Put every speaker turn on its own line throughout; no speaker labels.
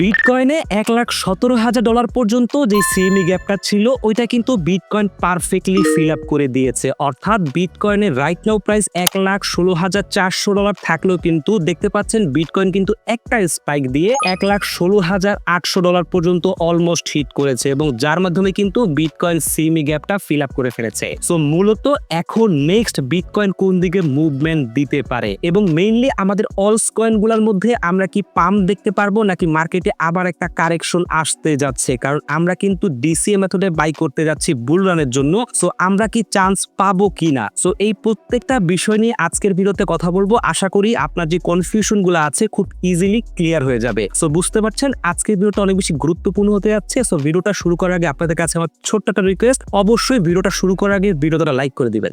বিটকয়েনে এক লাখ সতেরো হাজার ডলার পর্যন্ত যে সিএমই গ্যাপটা ছিল, ওইটা কিন্তু বিটকয়েন পারফেক্টলি ফিল আপ করে দিয়েছে। অর্থাৎ বিটকয়েনের রাইট নাও প্রাইস এক লাখ ষোলো হাজার চারশো ডলার থাকলেও কিন্তু দেখতে পাচ্ছেন বিটকয়েন কিন্তু একটা স্পাইক দিয়ে এক লাখ ষোলো হাজার আটশো ডলার পর্যন্ত অলমোস্ট হিট করেছে এবং যার মাধ্যমে কিন্তু বিটকয়েন সিএমই গ্যাপটা ফিল আপ করে ফেলেছে। সো মূলত এখন নেক্সট বিটকয়েন কোন দিকে মুভমেন্ট দিতে পারে? এবং মেইনলি আমাদের অলস কয়েনগুলোর মধ্যে আমরা কি পাম্প দেখতে পারব, নাকি মার্কেটে আবার একটা কারেকশন আসতে যাচ্ছে। কারণ আমরা কিন্তু ডিসিএ মেথডে বাই করতে যাচ্ছি বুল রানের জন্য। সো আমরা কি চান্স পাবো কিনা সো এই প্রত্যেকটা বিষয় নিয়ে আজকের ভিডিওতে কথা বলব। আশা করি আপনার যে কনফিউশনগুলো আছে, খুব ইজিলি ক্লিয়ার হয়ে যাবে। সো বুঝতে পারছেন? আজকের ভিডিওটা অনেক বেশি গুরুত্বপূর্ণ হতে যাচ্ছে। সো ভিডিওটা শুরু করার আগে আপনাদের কাছে আমার ছোট্ট একটা রিকোয়েস্ট অবশ্যই ভিডিওটা শুরু করার আগে ভিডিওটা লাইক করে দিবেন।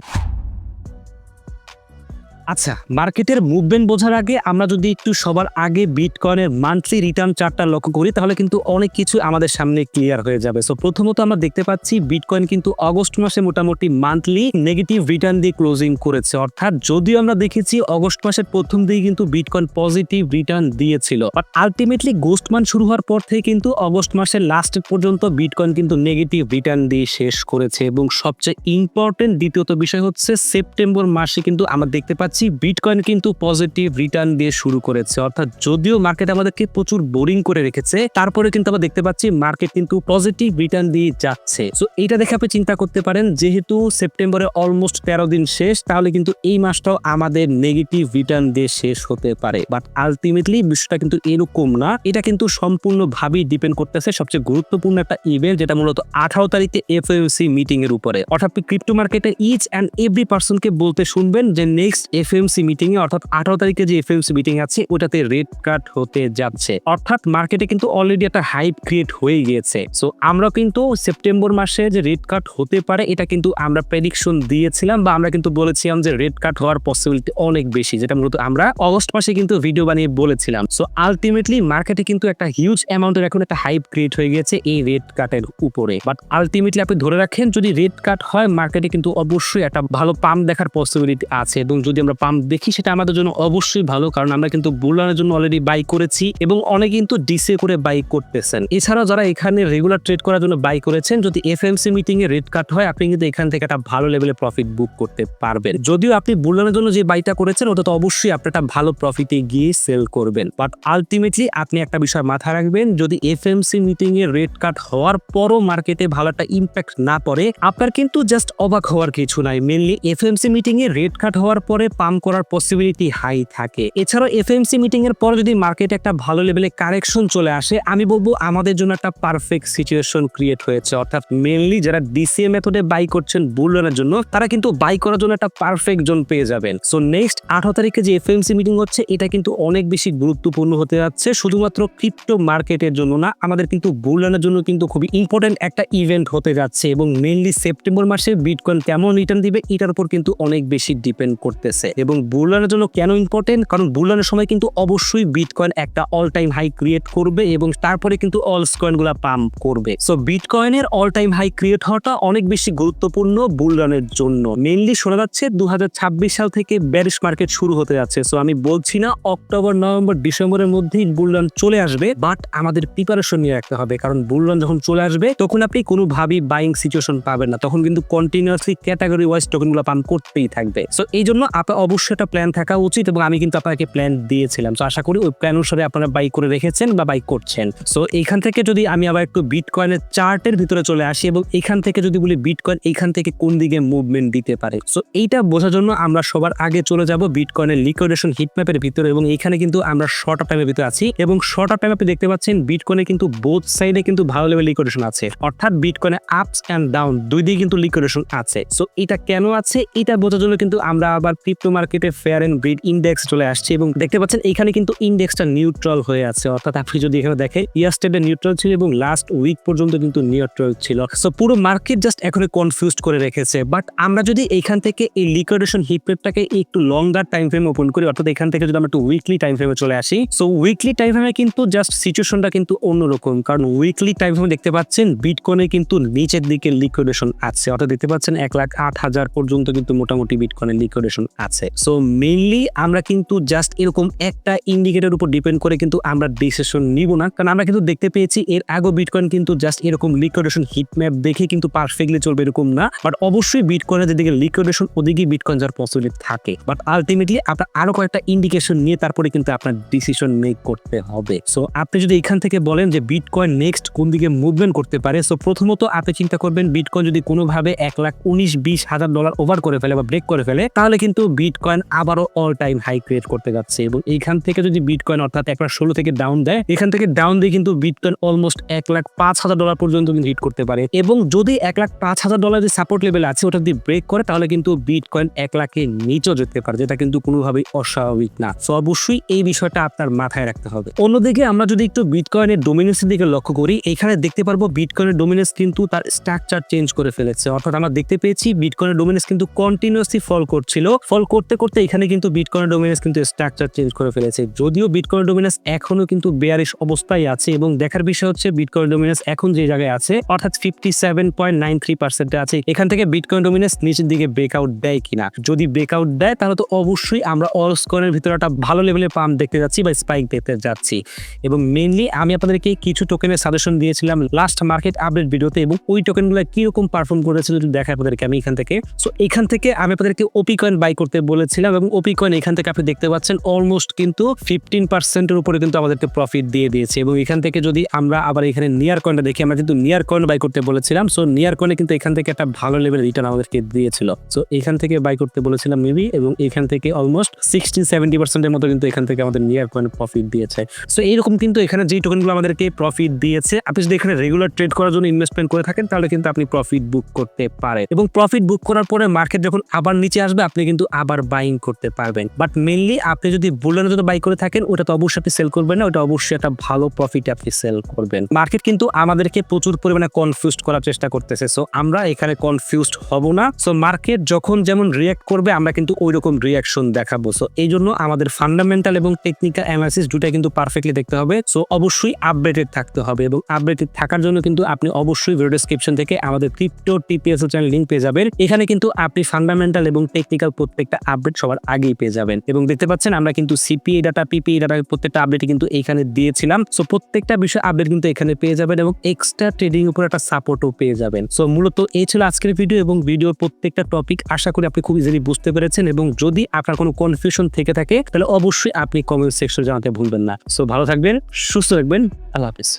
আচ্ছা মার্কেটের মুভমেন্ট বোঝার আগে আমরা যদি একটু সবার আগে বিটকয়েনের মান্থলি রিটার্ন চার্টটা লক্ষ্য করি, তাহলে কিন্তু অনেক কিছু আমাদের সামনে ক্লিয়ার হয়ে যাবে। সো প্রথমত আমরা দেখতে পাচ্ছি বিটকয়েন কিন্তু অগস্ট মাসে মোটামুটি মান্থলি নেগেটিভ রিটার্ন দিয়ে ক্লোজিং করেছে। অর্থাৎ যদিও আমরা দেখেছি অগস্ট মাসের প্রথম দিকে কিন্তু বিটকয়েন পজিটিভ রিটার্ন দিয়েছিল বাট আলটিমেটলি গোস্ট মান শুরু হওয়ার পর থেকে কিন্তু অগস্ট মাসের লাস্ট পর্যন্ত বিটকয়েন কিন্তু নেগেটিভ রিটার্ন দিয়ে শেষ করেছে। এবং সবচেয়ে ইম্পর্টেন্ট দ্বিতীয়ত বিষয় হচ্ছে সেপ্টেম্বর মাসে কিন্তু আমরা দেখতে পাচ্ছি বিটকয়েন কিন্তু পজিটিভ রিটার্ন দিয়ে শুরু করেছে। অর্থাৎ যদিও মার্কেট আমাদেরকে প্রচুর বোরিং করে রেখেছে, তারপরে কিন্তু আমরা দেখতে পাচ্ছি মার্কেট কিন্তু পজিটিভ রিটার্ন দিয়ে যাচ্ছে। সো এইটা দেখে আপনি চিন্তা করতে পারেন, যেহেতু সেপ্টেম্বরে অলমোস্ট তেরো দিন শেষ, তাহলে কিন্তু এই মাসটাও আমাদের নেগেটিভ রিটার্ন দিয়ে শেষ হতে পারে। বাট আলটিমেটলি বিষয়টা কিন্তু এরকম না, এটা কিন্তু সম্পূর্ণভাবেই ডিপেন্ড করতেছে সবচেয়ে গুরুত্বপূর্ণ একটা ইভেন্ট যেটা মূলত আঠারো তারিখে এফএমসি মিটিং এর উপরে। অর্থাৎ ক্রিপ্টো মার্কেটে ইচ অ্যান্ড এভরি পার্সনকে বলতে শুনবেন যে নেক্সট এফএমসি মিটিং এ অর্থাৎ আঠারো তারিখে যে এফএমসি মিটিং আছে, ওটাতে রেড কাট হতে যাচ্ছে। অর্থাৎ মার্কেটে কিন্তু অলরেডি একটা হাইপ ক্রিয়েট হয়ে গিয়েছে। সো আমরা কিন্তু সেপ্টেম্বর মাসে যে রেড কাট হতে পারে, এটা কিন্তু আমরা প্রেডিকশন দিয়েছিলাম বা আমরা কিন্তু বলেছিলাম যে রেড কাট হওয়ার পসিবিলিটি অনেক বেশি, যেটা মূলত আমরা অগস্ট মাসে কিন্তু ভিডিও বানিয়ে বলেছিলাম। সো আলটিমেটলি মার্কেটে কিন্তু একটা হিউজ অ্যামাউন্টের এখন একটা হাইপ ক্রিয়েট হয়ে গেছে এই রেড কাটের উপরে। বাট আলটিমেটলি আপনি ধরে রাখেন, যদি রেড কাট হয় মার্কেটে কিন্তু অবশ্যই একটা ভালো পাম্প দেখার পসিবিলিটি আছে। এবং যদি আমরা পাম্প দেখি, সেটা আমাদের জন্য অবশ্যই ভালো, কারণ আমরা কিন্তু বুলানের জন্য অলরেডি বাই করেছি এবং অনেকে কিন্তু ডিসে করে বাই করতেছেন। এছাড়াও যারা এখানে রেগুলার ট্রেড করার জন্য বাই করেছেন, যদি এফ এফএমসি মিটিং এ রেড কাট হয়, আপনি কিন্তু এখান থেকে একটা ভালো লেভেলে প্রফিট বুক করতে পারবেন। যদিও আপনি বুলানের জন্য যে বাইটা করেছেন, ওটা তো অবশ্যই আপনি একটা ভালো প্রফিটে গিয়ে সেল করবেন। বাট আলটিমেটলি আপনি একটা বিষয় মাথায় রাখবেন, যদি এফ এফএমসি মিটিং এ রেড কাট হওয়ার পরও মার্কেটে ভালো একটা ইম্প্যাক্ট না পড়ে, আপনার কিন্তু জাস্ট অবাক হওয়ার কিছু নাই। মেনলি এফ এফএমসি মিটিং এ রেড কাট হওয়ার পরে পাম্প করার পসিবিলিটি হাই থাকে। এছাড়াও এফএমসি মিটিং এর পর যদি মার্কেটে একটা ভালো লেভেলে কারেকশন চলে আসে, আমি বলব আমাদের জন্য একটা পারফেক্ট সিচুয়েশন ক্রিয়েট হয়েছে। অর্থাৎ মেনলি যারা ডিসিএ মেথডে বাই করছেন বুলনের জন্য, তারা কিন্তু বাই করার জন্য একটা পারফেক্ট জোন পেয়ে যাবেন। সো নেক্সট আঠারো তারিখে যে এফএমসি মিটিং হচ্ছে, এটা কিন্তু অনেক বেশি গুরুত্বপূর্ণ হতে যাচ্ছে। শুধুমাত্র ক্রিপ্টো মার্কেটের জন্য না, আমাদের কিন্তু বুলনের জন্য কিন্তু খুবই ইম্পর্টেন্ট একটা ইভেন্ট হতে যাচ্ছে। এবং মেনলি সেপ্টেম্বর মাসে বিটকয়েন কেমন রিটার্ন দিবে, এটার উপর কিন্তু অনেক বেশি ডিপেন্ড করতেছে। এবং বুলনের জন্য কেন ইম্পর্টেন্ট কারণ বুলনের সময় কিন্তু অবশ্যই বিটকয়েন একটা অল টাইম হাই ক্রিয়েট করবে এবং তারপরে কিন্তু অল কয়েনগুলো পাম্প করবে। সো বিটকয়েনের অল টাইম হাই ক্রিয়েট হওয়াটা অনেক বেশি গুরুত্বপূর্ণ বুলরানের জন্য। মেনলি শোনা যাচ্ছে দু সাল থেকে ব্যারিশ মার্কেট শুরু হতে যাচ্ছে। সো আমি বলছি না অক্টোবর, নভেম্বর, ডিসেম্বরের মধ্যেই বুলরান চলে আসবে বাট আমাদের প্রিপারেশন নিয়ে রাখতে হবে। কারণ বুলরান যখন চলে আসবে, তখন আপনি কোনো কোনোভাবেই বাইং সিচুয়েশন পাবেন না। তখন কিন্তু কন্টিনিউয়াসলি ক্যাটাগরি ওয়াইজ টোকেনগুলো পাম্প করতেই থাকবে। সো এই জন্য আপনার অবশ্যই একটা প্ল্যান থাকা উচিত এবং আমি কিন্তু আপনাকে প্ল্যান দিয়েছিলাম। তো আশা করি ওই প্ল্যান অনুসারে আপনারা বাই করে রেখেছেন বা বাইক করছেন। সো এইখান থেকে যদি আমি আবার একটু বিটকয়েনের চার্টের ভিতরে চলে আসি এবং এখান থেকে যদি বলি বিটকয়েন এইখান থেকে কোন দিকে মুভমেন্ট দিতে পারে? সো এইটা বোঝার জন্য আমরা সবার আগে চলে যাব বিটকয়েনের লিকুইডেশন হিটম্যাপের ভিতরে এবং এইখানে কিন্তু আমরা শর্ট টাইমের ভিতরে আছি এবং শর্ট টাইম আপনি দেখতে পাচ্ছেন বিটকয়েনে কিন্তু বোথ সাইডে কিন্তু ভালো লেভেল লিকুইডেশন আছে। অর্থাৎ বিটকয়েনে আপস অ্যান্ড ডাউন দুই দিকে কিন্তু লিকুইডেশন আছে। সো এটা কেন আছে? এটা বোঝার জন্য কিন্তু আমরা আবার ক্রিপ্টো মার্কেটে ফেয়ার এন্ড ব্রিড ইন্ডেক্স চলে আসছি এবং দেখতে পাচ্ছেন এখানে কিন্তু ইন্ডেক্সটা নিউট্রাল হয়ে আছে। অর্থাৎ আপনি যদি এখানে দেখেন ইয়াস্টেডে নিউট্রাল ছিল এবং লাস্ট উইক পর্যন্ত কিন্তু নিউট্রাল ছিল। সো পুরো মার্কেট জাস্ট এখন কনফিউজড করে রেখেছে। বাট আমরা যদি এইখান থেকে এই লিকুইডেশন হিপেপটাকে একটু লঙ্গার টাইম ফ্রেম ওপেন করি, অর্থাৎ এখান থেকে যদি আমরা একটু উইকলি টাইম ফ্রেমে চলে আসি সো উইকলি টাইম ফ্রেমে কিন্তু জাস্ট সিচুয়েশনটা কিন্তু অন্যরকম। কারণ উইকলি টাইম ফ্রেমে দেখতে পাচ্ছেন বিটকয়েনে কিন্তু নিচের দিকে লিকুইডেশন আছে। অর্থাৎ দেখতে পাচ্ছেন এক লাখ আট হাজার পর্যন্ত কিন্তু মোটামুটি বিটকয়েনের লিকুইডেশন আছে। ফেলেছে সো মেইনলি আমরা কিন্তু জাস্ট এরকম একটা ইন্ডিকেটর উপর ডিপেন্ড করে কিন্তু আমরা ডিসিশন নিব না। কারণ আমরা কিন্তু দেখতে পেয়েছি এর আগেও বিটকয়েন কিন্তু জাস্ট এরকম লিকুইডেশন হিট ম্যাপ দেখে কিন্তু পারফেক্টলি চলবে এরকম না। বাট অবশ্যই বিটকয়েনের যেদিকে লিকুইডেশন ওদিকেই বিটকয়েন যাওয়ার পসিবিলিটি থাকে। বাট আলটিমেটলি আপনার আরও কয়েকটা ইন্ডিকেশন নিয়ে তারপরে কিন্তু আপনার ডিসিশন মেক করতে হবে। সো আপনি যদি এখান থেকে বলেন যে বিটকয়েন নেক্সট কোন দিকে মুভমেন্ট করতে পারে সো প্রথমত আপনি চিন্তা করবেন বিটকয়েন যদি কোনোভাবে এক লাখ উনিশ বিশ হাজার ডলার ওভার করে ফেলে বা ব্রেক করে ফেলে, তাহলে কিন্তু বিটকয়েন আবারও অল টাইম হাই ক্রিয়েট করতে যাচ্ছে এবং এইখান থেকে যদি বিটকয়েন অর্থাৎ এক লাখ ষোলো থেকে ডাউন দেয়, এখান থেকে ডাউন দিয়ে কিন্তু বিটকয়েন অলমোস্ট এক লাখ পাঁচ হাজার ডলার পর্যন্ত কিন্তু হিট করতে পারে। এবং যদি এক লাখ পাঁচ হাজার ডলার যে সাপোর্ট লেভেল আছে, ওটা যদি ব্রেক করে, তাহলে কিন্তু বিটকয়েন এক লাখের নিচেও যেতে পারে, যেটা কিন্তু কোনোভাবেই অস্বাভাবিক না। সো অবশ্যই এই বিষয়টা আপনার মাথায় রাখতে হবে। অন্যদিকে আমরা যদি একটু বিটকয়েনের ডোমিনেন্সের দিকে লক্ষ্য করি, এখানে দেখতে পারব বিটকয়েনের ডোমিনেন্স কিন্তু তার স্ট্রাকচার চেঞ্জ করে ফেলেছে। অর্থাৎ আমরা দেখতে পেয়েছি বিটকয়েনের ডোমিনেন্স কিন্তু কন্টিনিউসলি ফল করছিল। ফল করতে করতে এখানে কিন্তু বিটকয়েন ডোমিনেন্স কিন্তু স্ট্রাকচার চেঞ্জ করে ফেলেছে। যদিও বিটকয়েন ডোমিনেন্স এখনও কিন্তু বেয়ারিশ অবস্থায় আছে এবং দেখার বিষয় হচ্ছে বিটকয়েন ডোমিনেন্স এখন যে জায়গায় আছে, অর্থাৎ fifty seven point nine three পার্সেন্টে আছে। এখান থেকে বিটকয়েন ডোমিনেন্স নিচের দিকে ব্রেকআউট দেয় কিনা? যদি ব্রেকআউট দেয়, তাহলে তো অবশ্যই আমরা অলস কয়েনের ভিতরে একটা ভালো লেভেলের পাম্প দেখতে যাচ্ছি বা স্পাইক দেখতে যাচ্ছি। এবং মেইনলি আমি আপনাদেরকে কিছু টোকেনের সাজেশন দিয়েছিলাম লাস্ট মার্কেট আপডেট ভিডিওতে এবং ওই টোকেনগুলো কীরকম পারফর্ম করেছিল দেখায় আপনাদেরকে আমি এখান থেকে। সো এখান থেকে আমি আপনাদেরকে ওপি কয়েন বাই করতে বলেছিলাম এবং ওপি কয়েন এখান থেকে আপনি দেখতে পাচ্ছেন অলমোস্ট কিন্তু ফিফটিন পার্সেন্টের উপরে কিন্তু আমাদেরকে প্রফিট দিয়ে দিয়েছে এবং এখান থেকে যদি আমরা আবার এখানে নিয়ার কয়েনটা দেখি, আমরা কিন্তু নিয়ার কয়েন বাই করতে বলেছিলাম। সো নিয়ার কয়েনে কিন্তু এখান থেকে একটা ভালো লেভেল রিটার্ন আমাদেরকে দিয়েছিল। সো এখান থেকে বাই করতে বলেছিলাম মেবি এবং এখান থেকে অলমোস্ট সিক্সটি সেভেন্টি পার্সেন্টের মতো কিন্তু এখান থেকে আমাদের নিয়ার কয়েন প্রফিট দিয়েছে। সো এইরকম কিন্তু এখানে যেই টোকেনগুলো আমাদেরকে প্রফিট দিয়েছে, আপনি যদি এখানে রেগুলার ট্রেড করার জন্য ইনভেস্টমেন্ট করে থাকেন, তাহলে কিন্তু আপনি প্রফিট বুক করতে পারেন। এবং প্রফিট বুক করার পরে মার্কেট যখন আবার নিচে আসবে, আপনি কিন্তু আবার বাইং করতে পারবেন। বাট মেনলি আপনি যদি বুলেনের জন্য বাই করে থাকেন, ওটা তো অবশ্যই আপনি সেল করবেন না, ওটা অবশ্যই একটা ভালো প্রফিট আপনি সেল করবেন। মার্কেট কিন্তু আমাদেরকে প্রচুর পরিমাণে কনফিউজড করার চেষ্টা করতেছে। সো আমরা এখানে কনফিউজড হব না। সো মার্কেট যখন যেমন রিয়াক্ট করবে, আমরা কিন্তু ওই রকম রিয়াকশন দেখাবো। সো এই জন্য আমাদের ফান্ডামেন্টাল এবং টেকনিক্যাল অ্যানালিসিস দুটাই কিন্তু পারফেক্টলি দেখতে হবে। সো অবশ্যই আপডেটেড থাকতে হবে এবং আপডেটেড থাকার জন্য কিন্তু আপনি অবশ্যই ভিডিও ডেসক্রিপশন থেকে আমাদের ক্রিপ্টো টিপিএস চ্যানেল লিঙ্ক পেয়ে যাবেন। এখানে কিন্তু আপনি ফান্ডামেন্টাল এবং টেকনিক্যাল প্রত্যেকটা আপডেট সবার আগেই পেয়ে যাবেন। এবং দেখতে পাচ্ছেন আমরা কিন্তু সিপিএ ডাটা পিপিএ ডাটা প্রত্যেকটা আপডেট কিন্তু এখানে দিয়েছিলাম। সো প্রত্যেকটা বিষয় আপডেট কিন্তু এখানে পেয়ে যাবেন এবং এক্সট্রা ট্রেডিং উপর একটা সাপোর্টও পেয়ে যাবেন। সো মূলত এই ছিল আজকের ভিডিও এবং ভিডিওর প্রত্যেকটা টপিক আশা করি আপনি খুব ইজিলি বুঝতে পেরেছেন এবং যদি আপনার কোনো কনফিউশন থেকে থাকে, তাহলে অবশ্যই আপনি কমেন্ট সেকশনে জানাতে ভুলবেন না। সো ভালো থাকবেন, সুস্থ থাকবেন। আল্লাহ হাফিজ।